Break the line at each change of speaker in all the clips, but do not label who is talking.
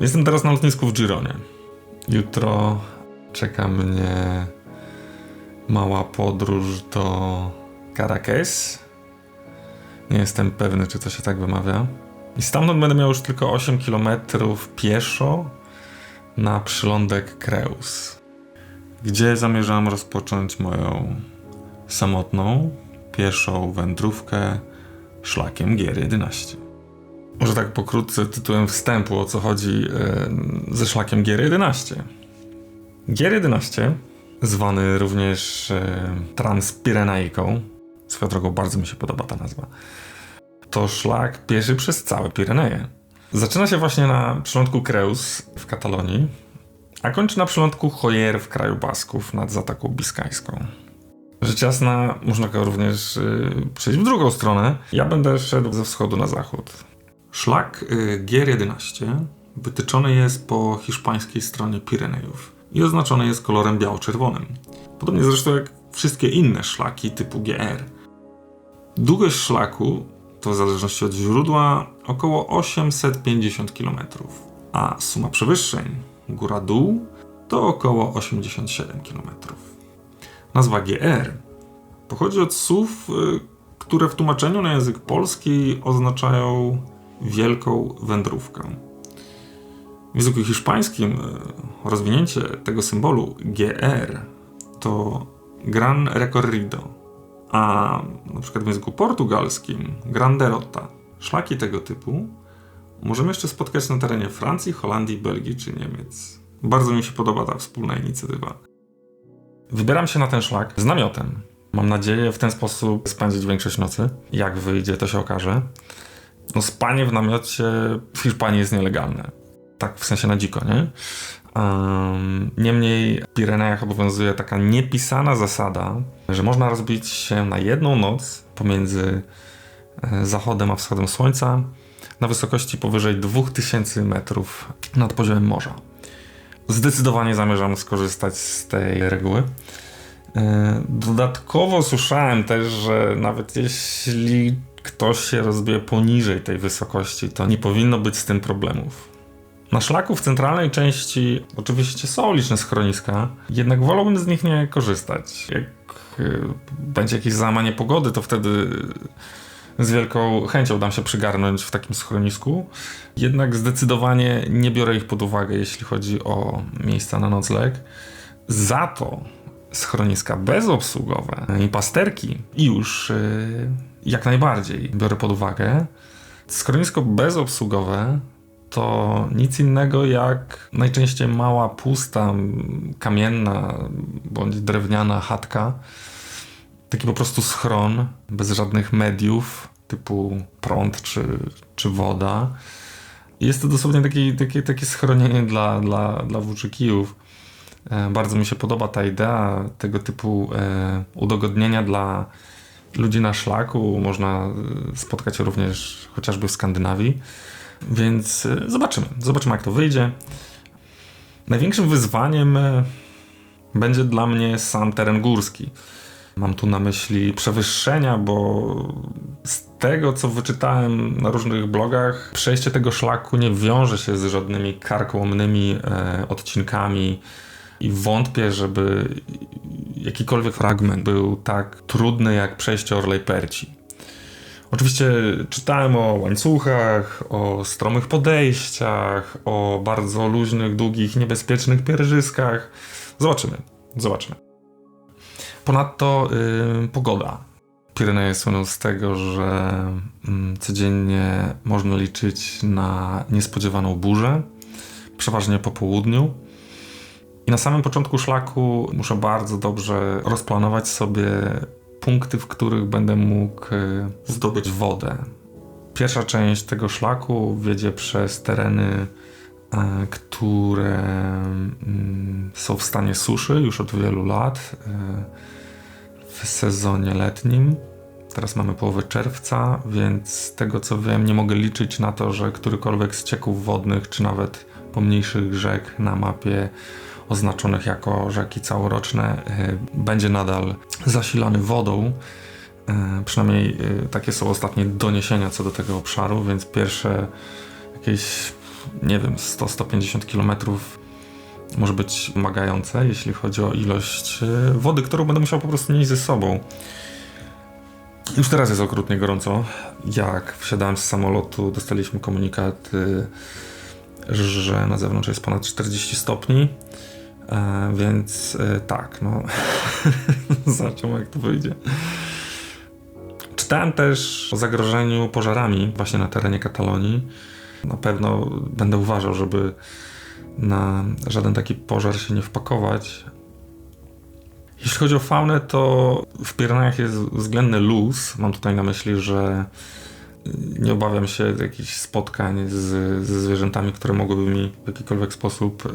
Jestem teraz na lotnisku w Gironie. Jutro czeka mnie mała podróż do Caracas. Nie jestem pewny, czy to się tak wymawia. I stamtąd będę miał już tylko 8 km pieszo na przylądek Kreus, gdzie zamierzam rozpocząć moją samotną, pieszą wędrówkę szlakiem G11. Może tak pokrótce tytułem wstępu, o co chodzi e, ze szlakiem G11. G11, zwany również e, Transpirenaiką, swoją drogą bardzo mi się podoba ta nazwa, to szlak pieszy przez całe Pireneje. Zaczyna się właśnie na przylądku Creus w Katalonii, a kończy na przylądku Hoyer w kraju Basków nad Zatoką Biskajską. Rzecz jasna, można go również y, przejść w drugą stronę. Ja będę szedł ze wschodu na zachód. Szlak y, GR11 wytyczony jest po hiszpańskiej stronie Pirenejów i oznaczony jest kolorem biało-czerwonym. Podobnie zresztą jak wszystkie inne szlaki typu GR. Długość szlaku to w zależności od źródła około 850 km, a suma przewyższeń góra-dół to około 87 km. Nazwa GR pochodzi od słów, y, które w tłumaczeniu na język polski oznaczają wielką wędrówkę. W języku hiszpańskim y, rozwinięcie tego symbolu GR to Gran Recorrido, a na przykład w języku portugalskim Granderota. Szlaki tego typu możemy jeszcze spotkać na terenie Francji, Holandii, Belgii czy Niemiec. Bardzo mi się podoba ta wspólna inicjatywa. Wybieram się na ten szlak z namiotem. Mam nadzieję w ten sposób spędzić większość nocy. Jak wyjdzie, to się okaże. No, spanie w namiocie w Hiszpanii jest nielegalne. Tak w sensie na dziko, nie? Um, niemniej w Pirenejach obowiązuje taka niepisana zasada, że można rozbić się na jedną noc pomiędzy e, zachodem a wschodem słońca na wysokości powyżej 2000 metrów nad poziomem morza. Zdecydowanie zamierzam skorzystać z tej reguły. E, dodatkowo słyszałem też, że nawet jeśli ktoś się rozbije poniżej tej wysokości, to nie powinno być z tym problemów. Na szlaku w centralnej części oczywiście są liczne schroniska, jednak wolałbym z nich nie korzystać. Jak y, będzie jakieś załamanie pogody, to wtedy z wielką chęcią dam się przygarnąć w takim schronisku. Jednak zdecydowanie nie biorę ich pod uwagę, jeśli chodzi o miejsca na nocleg. Za to schroniska bezobsługowe i pasterki już y, jak najbardziej biorę pod uwagę. Schronisko bezobsługowe to nic innego jak najczęściej mała, pusta, kamienna bądź drewniana chatka. Taki po prostu schron, bez żadnych mediów, typu prąd czy, czy woda. Jest to dosłownie takie, takie, takie schronienie dla, dla, dla włóczykijów. E, bardzo mi się podoba ta idea tego typu e, udogodnienia dla ludzi na szlaku. Można e, spotkać również chociażby w Skandynawii. Więc e, zobaczymy. Zobaczymy, jak to wyjdzie. Największym wyzwaniem e, będzie dla mnie sam teren górski. Mam tu na myśli przewyższenia, bo z tego, co wyczytałem na różnych blogach, przejście tego szlaku nie wiąże się z żadnymi karkołomnymi e, odcinkami i wątpię, żeby jakikolwiek fragment był tak trudny jak przejście Orlej Perci. Oczywiście czytałem o łańcuchach, o stromych podejściach, o bardzo luźnych, długich, niebezpiecznych pierzyskach. Zobaczymy, zobaczymy. Ponadto yy, pogoda. Pireneje słyną z tego, że yy, codziennie można liczyć na niespodziewaną burzę, przeważnie po południu. I na samym początku szlaku muszę bardzo dobrze rozplanować sobie punkty, w których będę mógł e, zdobyć wodę. Pierwsza część tego szlaku wiedzie przez tereny, e, które mm, są w stanie suszy już od wielu lat e, w sezonie letnim. Teraz mamy połowę czerwca, więc z tego co wiem, nie mogę liczyć na to, że którykolwiek z cieków wodnych, czy nawet pomniejszych rzek na mapie oznaczonych jako rzeki całoroczne y, będzie nadal zasilany wodą. Y, Przynajmniej y, takie są ostatnie doniesienia co do tego obszaru, więc pierwsze jakieś, nie wiem, 100-150 kilometrów może być wymagające, jeśli chodzi o ilość wody, którą będę musiał po prostu nieść ze sobą. Już teraz jest okrutnie gorąco. Jak wsiadałem z samolotu, dostaliśmy komunikat, że na zewnątrz jest ponad 40 stopni. E, więc y, tak, no. Zobaczymy, jak to wyjdzie. Czytałem też o zagrożeniu pożarami właśnie na terenie Katalonii. Na pewno będę uważał, żeby na żaden taki pożar się nie wpakować. Jeśli chodzi o faunę, to w Pirenejach jest względny luz. Mam tutaj na myśli, że nie obawiam się jakichś spotkań z, ze zwierzętami, które mogłyby mi w jakikolwiek sposób y,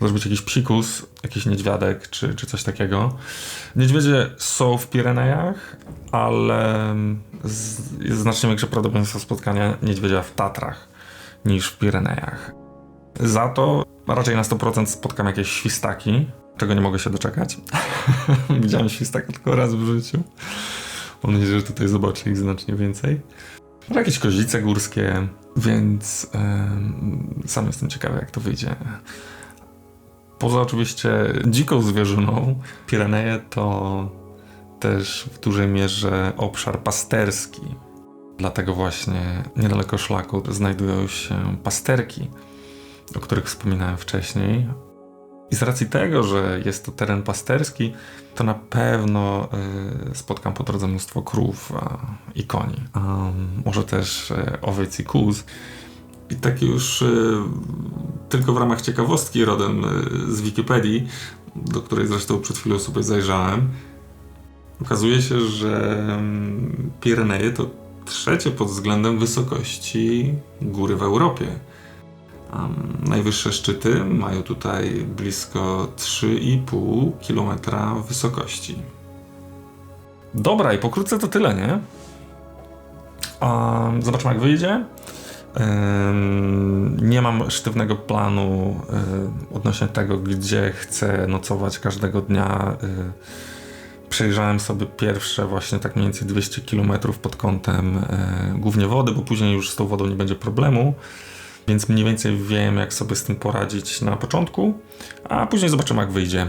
zrobić jakiś psikus, jakiś niedźwiadek czy, czy coś takiego. Niedźwiedzie są w Pirenejach, ale z, jest znacznie większe prawdopodobieństwo spotkania niedźwiedzia w Tatrach niż w Pirenejach. Za to raczej na 100% spotkam jakieś świstaki, czego nie mogę się doczekać. Widziałem świstaka tylko raz w życiu. Mam nadzieję, że tutaj zobaczę ich znacznie więcej. Może jakieś kozice górskie, więc em, sam jestem ciekawy, jak to wyjdzie. Poza oczywiście dziką zwierzyną, Pireneje to też w dużej mierze obszar pasterski. Dlatego właśnie niedaleko szlaku znajdują się pasterki, o których wspominałem wcześniej. I z racji tego, że jest to teren pasterski, to na pewno y, spotkam po drodze mnóstwo krów i koni. Może też y, owiec i kóz. I tak już y, tylko w ramach ciekawostki rodem y, z Wikipedii, do której zresztą przed chwilą sobie zajrzałem, okazuje się, że mm, Pireneje to trzecie pod względem wysokości góry w Europie. Um, najwyższe szczyty mają tutaj blisko 3,5 km wysokości. Dobra, i pokrótce to tyle, nie? Um, zobaczmy, jak wyjdzie. Ym, Nie mam sztywnego planu y, odnośnie tego, gdzie chcę nocować każdego dnia. Y, Przejrzałem sobie pierwsze właśnie tak mniej więcej 200 km pod kątem y, głównie wody, bo później już z tą wodą nie będzie problemu. Więc mniej więcej wiem, jak sobie z tym poradzić na początku, a później zobaczymy, jak wyjdzie.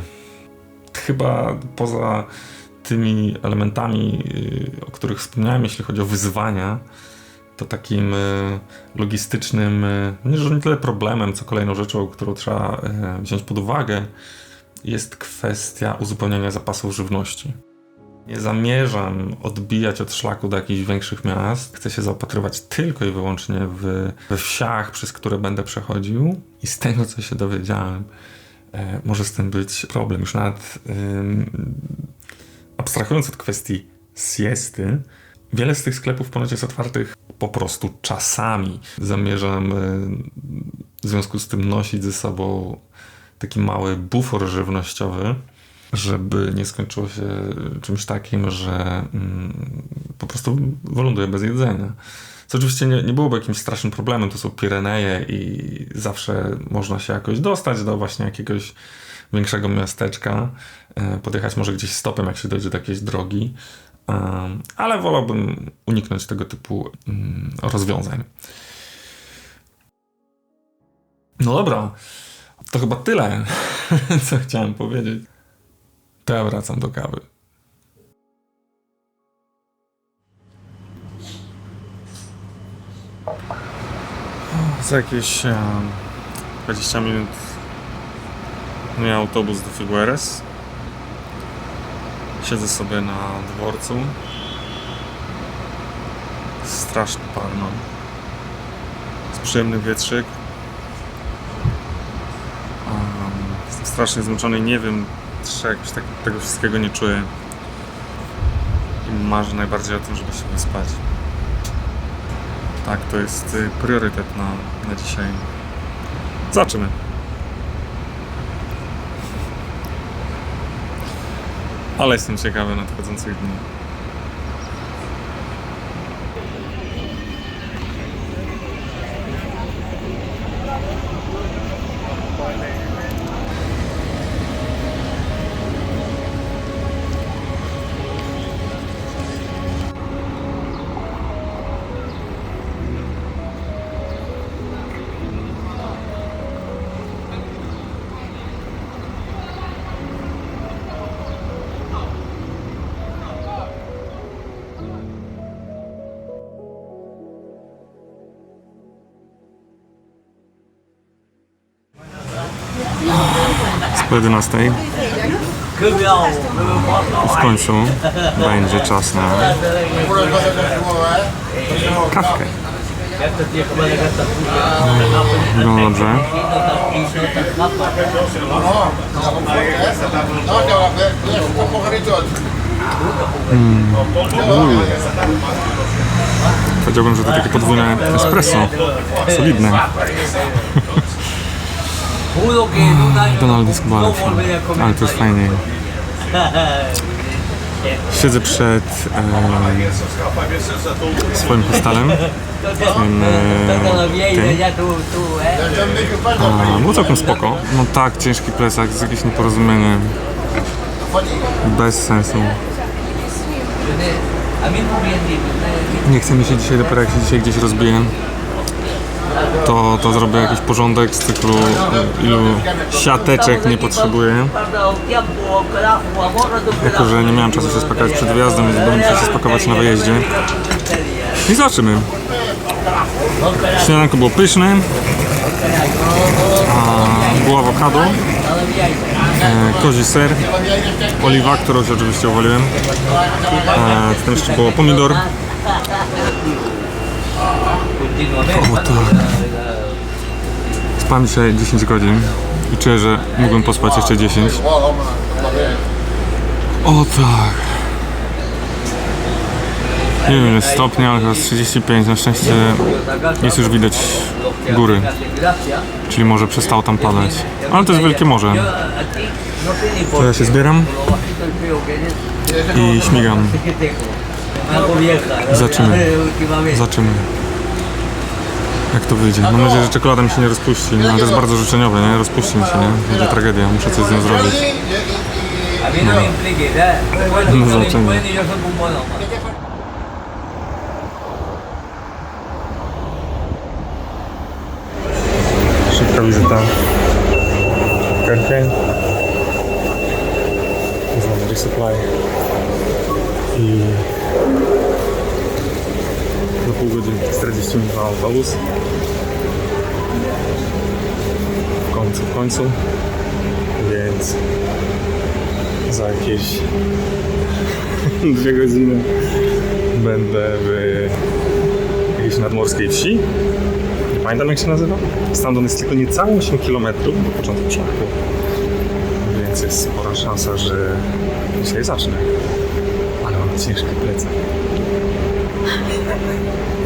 Chyba poza tymi elementami, y, o których wspomniałem, jeśli chodzi o wyzwania, to takim y, logistycznym, y, nie że nie tyle problemem, co kolejną rzeczą, którą trzeba wziąć pod uwagę, jest kwestia uzupełniania zapasów żywności. Nie zamierzam odbijać od szlaku do jakichś większych miast. Chcę się zaopatrywać tylko i wyłącznie w, we wsiach, przez które będę przechodził. I z tego, co się dowiedziałem, e, może z tym być problem. Już nawet ym, abstrahując od kwestii siesty, wiele z tych sklepów ponoć jest otwartych po prostu czasami. Zamierzam y, w związku z tym nosić ze sobą taki mały bufor żywnościowy, żeby nie skończyło się czymś takim, że mm, po prostu wyląduję bez jedzenia. Co oczywiście nie, nie byłoby jakimś strasznym problemem, to są Pireneje i zawsze można się jakoś dostać do właśnie jakiegoś większego miasteczka, e, podjechać może gdzieś stopem, jak się dojdzie do jakiejś drogi, ale wolałbym uniknąć tego typu um, rozwiązań. No dobra, to chyba tyle, co chciałem powiedzieć. To ja wracam do kawy. Za jakieś um, 20 minut miał autobus do Figueres. Siedzę sobie na dworcu. Strasznie parno. Jest przyjemny wietrzyk. Um, jestem strasznie zmęczony nie wiem, czy jakoś tak, tego wszystkiego nie czuję. I marzę najbardziej o tym, żeby się wyspać. Tak, to jest y, priorytet na, na dzisiaj. Zobaczymy. Ale jestem ciekawy nadchodzących dni. O 11. W końcu będzie czas na kawkę. Wygląda dobrze. Powiedziałbym, że to takie podwójne espresso. Solidne. Donald lepszy. Ale to jest fajnie. Siedzę przed e, swoim hostelem. Swoim, e, tym. A, było całkiem spoko. No tak, ciężki plecak, jest jakieś nieporozumienie. Bez sensu. Nie chce mi się dzisiaj, dopiero jak się dzisiaj gdzieś rozbiję, to, to zrobię jakiś porządek z cyklu, ilu siateczek nie potrzebuję. Jako, że nie miałem czasu się spakować przed wyjazdem, więc będę musiał się spakować na wyjeździe. I zobaczymy. Śniadanko było pyszne. A, było awokado, e, kozi ser, oliwa, którą się oczywiście uwaliłem. E, potem jeszcze było pomidor. O tak. Spałem dzisiaj 10 godzin i czuję, że mógłbym pospać jeszcze 10. O tak. Nie wiem, ile stopni, ale chyba z 35. Na szczęście jest już widać góry, czyli może przestało tam padać. Ale to jest wielkie morze. To ja się zbieram i śmigam. Zobaczymy. Zobaczymy. Jak to wyjdzie? Mam nadzieję, że czekolada mi się nie rozpuści. No, to jest bardzo życzeniowe, nie? Rozpuści mi się, nie? Będzie tragedia. Muszę coś z nią zrobić.
No
zobaczymy. Szybka wizyta w Kerkie. Znamy resupply. I za pół godziny 40 minut na autobus. W końcu, w końcu. Więc za jakieś dwie godziny będę w jakiejś nadmorskiej wsi. Nie pamiętam jak się nazywa. Stamtąd jest tylko niecałe 8 km do początku szlaku. Więc jest spora szansa, że dzisiaj zacznę. Ale mam ciężkie plecy. 感觉。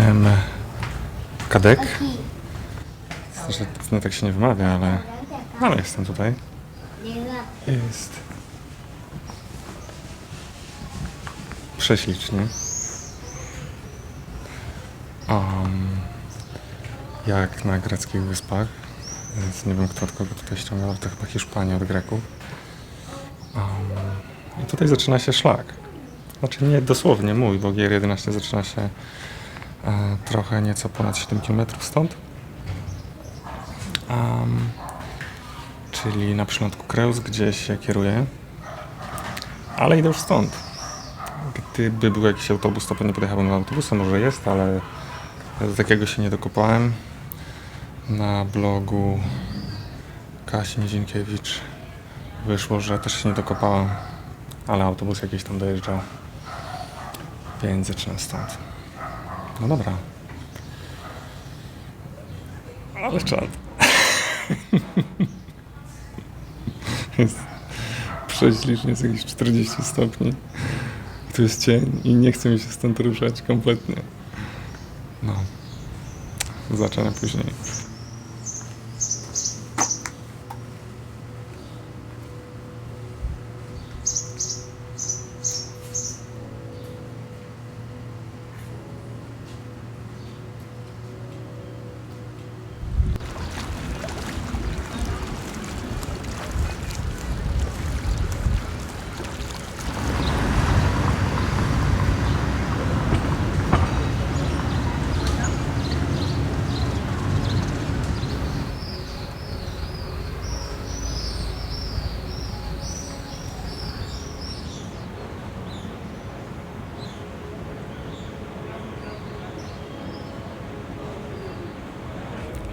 Jestem Kadek. Znaczy, no tak się nie wymawia, ale, ale jestem tutaj. Jest prześlicznie. Um, jak na greckich wyspach. Więc nie wiem, kto od kogo tutaj ściągał, to chyba Hiszpania od Greków. Um, I tutaj zaczyna się szlak. Znaczy nie dosłownie mój, bo GR11 zaczyna się trochę nieco ponad 7 km stąd. Am, czyli na przylądku Kreus, gdzie się kieruję. Ale idę już stąd. Gdyby był jakiś autobus, to pewnie podjechałbym autobusem, może jest, ale do takiego się nie dokopałem. Na blogu Kasi Nizinkiewicz wyszło, że też się nie dokopałem, ale autobus jakiś tam dojeżdżał. Więc zaczynam stąd. No dobra. Ale czad. jest prześlicznie, jest jakieś 40 stopni. Tu jest cień i nie chce mi się stąd ruszać kompletnie. No. Zaczynam później.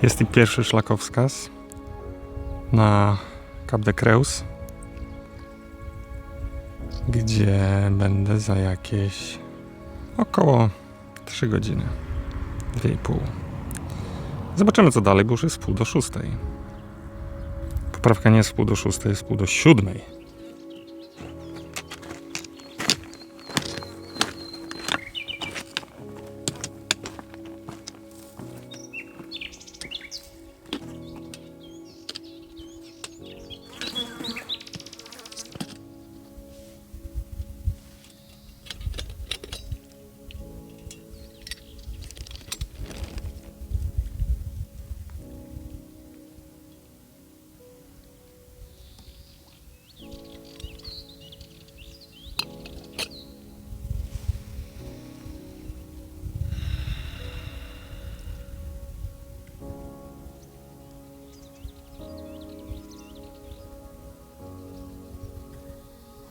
Jest i pierwszy szlakowskaz na Cap de Creus, gdzie będę za jakieś około 3 godziny. 2,5. Zobaczymy co dalej, bo już jest pół do szóstej. Poprawka nie jest pół do szóstej, jest pół do siódmej.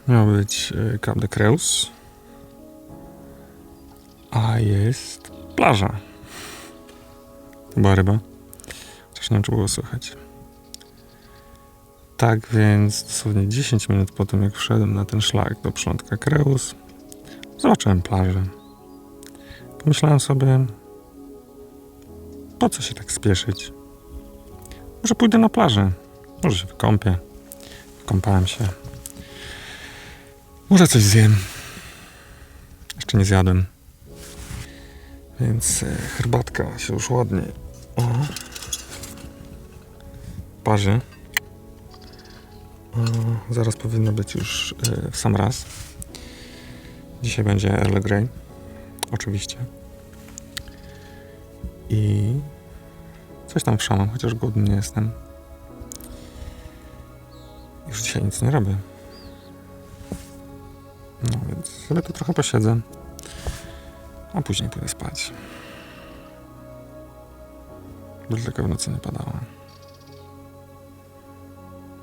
Miał być y, Cap de Creus, a jest plaża. Była ryba. Coś nie wiem, czy było słychać. Tak więc dosłownie 10 minut po tym, jak wszedłem na ten szlak do przylądka Creus, zobaczyłem plażę. Pomyślałem sobie, po co się tak spieszyć? Może pójdę na plażę, może się wykąpię. Kąpałem się. Może coś zjem. Jeszcze nie zjadłem. Więc e, herbatka się już ładnie o, parzy. O, zaraz powinno być już e, w sam raz. Dzisiaj będzie Earl Grey. Oczywiście. I coś tam wszamam, chociaż głodny nie jestem. Już dzisiaj nic nie robię. No więc sobie tu trochę posiedzę, a później pójdę spać. Dlatego w nocy nie padało.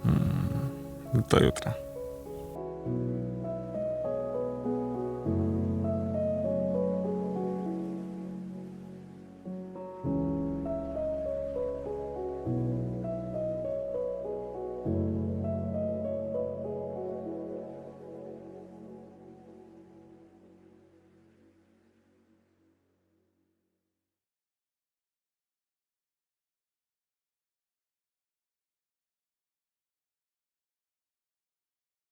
Hmm, do jutra.